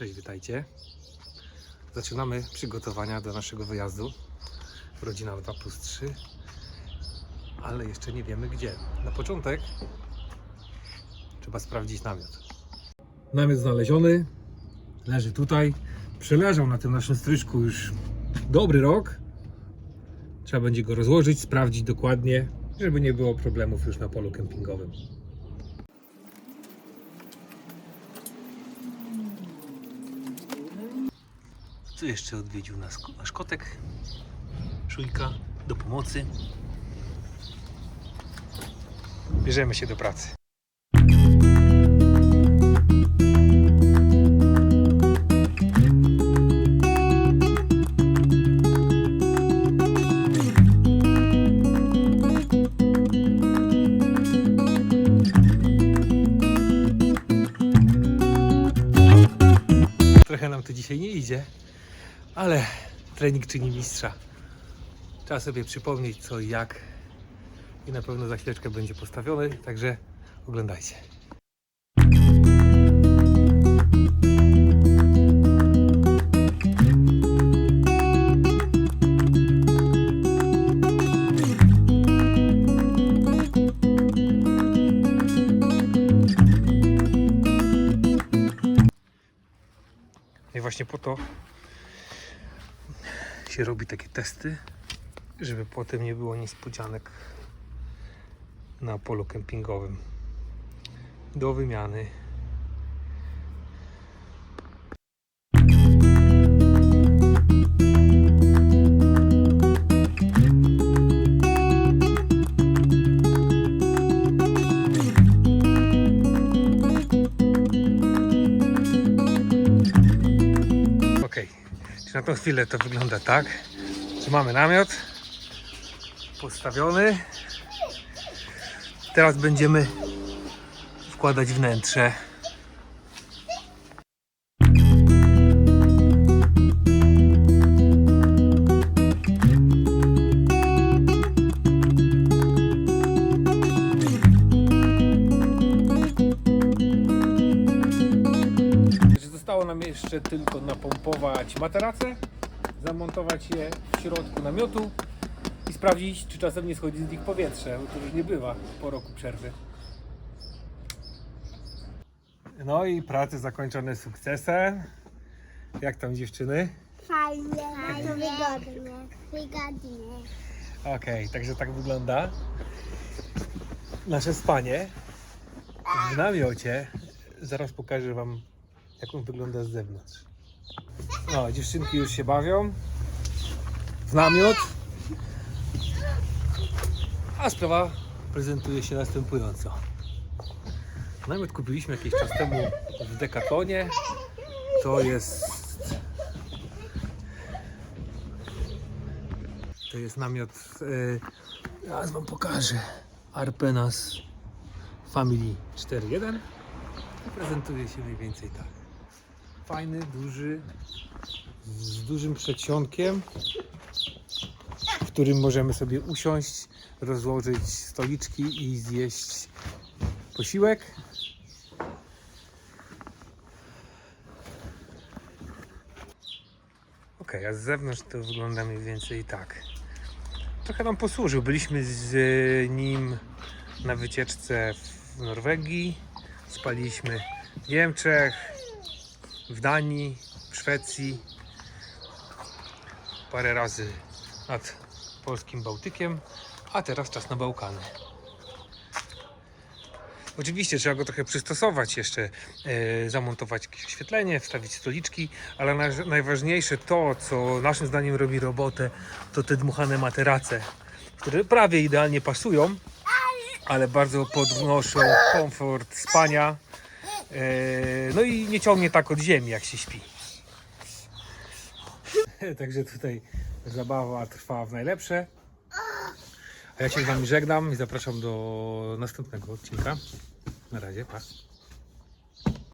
Cześć, witajcie. Zaczynamy przygotowania do naszego wyjazdu. Rodzina 2 plus 3, ale jeszcze nie wiemy gdzie. Na początek trzeba sprawdzić namiot. Namiot znaleziony, leży tutaj. Przeleżał na tym naszym stryczku już dobry rok. Trzeba będzie go rozłożyć, sprawdzić dokładnie, żeby nie było problemów już na polu kempingowym. Co jeszcze odwiedził nas nasz kotek? Do pomocy. Bierzemy się do pracy. Trochę nam to dzisiaj nie idzie, ale trening czyni mistrza. Trzeba sobie przypomnieć co i jak i na pewno za chwileczkę będzie postawiony, także oglądajcie. I właśnie po to się robi takie testy, żeby potem nie było niespodzianek na polu kempingowym. Do wymiany. Na tą chwilę to wygląda tak, że mamy namiot postawiony. Teraz będziemy wkładać wnętrze. Jeszcze tylko napompować materacę, zamontować je w środku namiotu i sprawdzić, czy czasem nie schodzi z nich powietrze, bo to już nie bywa po roku przerwy. No i prace zakończone sukcesem. Jak tam dziewczyny? Fajnie, bardzo wygodnie. Wygodnie. Okej, także tak wygląda nasze spanie w namiocie. Zaraz pokażę Wam, jak on wygląda z zewnątrz. No, dziewczynki już się bawią w namiot. A sprawa prezentuje się następująco. Namiot kupiliśmy jakiś czas temu w Decathonie. To jest To jest namiot, e, zaraz wam pokażę, Arpenas Family 4.1 i prezentuje się mniej więcej tak. Fajny, duży, z dużym przedsionkiem, w którym możemy sobie usiąść, rozłożyć stoliczki i zjeść posiłek. Ok, a z zewnątrz to wygląda mniej więcej tak trochę nam posłużył. Byliśmy z nim na wycieczce w Norwegii, spaliśmy w Niemczech, w Danii, w Szwecji, parę razy nad polskim Bałtykiem, a teraz czas na Bałkany. Oczywiście trzeba go trochę przystosować jeszcze, e, zamontować jakieś oświetlenie, wstawić stoliczki, ale naj, najważniejsze to, co naszym zdaniem robi robotę, to te dmuchane materace, które prawie idealnie pasują, ale bardzo podnoszą komfort spania. E, no i nie ciągnie tak od ziemi, jak się śpi. Także tutaj zabawa trwa w najlepsze. A ja się z Wami żegnam i zapraszam do następnego odcinka. Na razie, pa.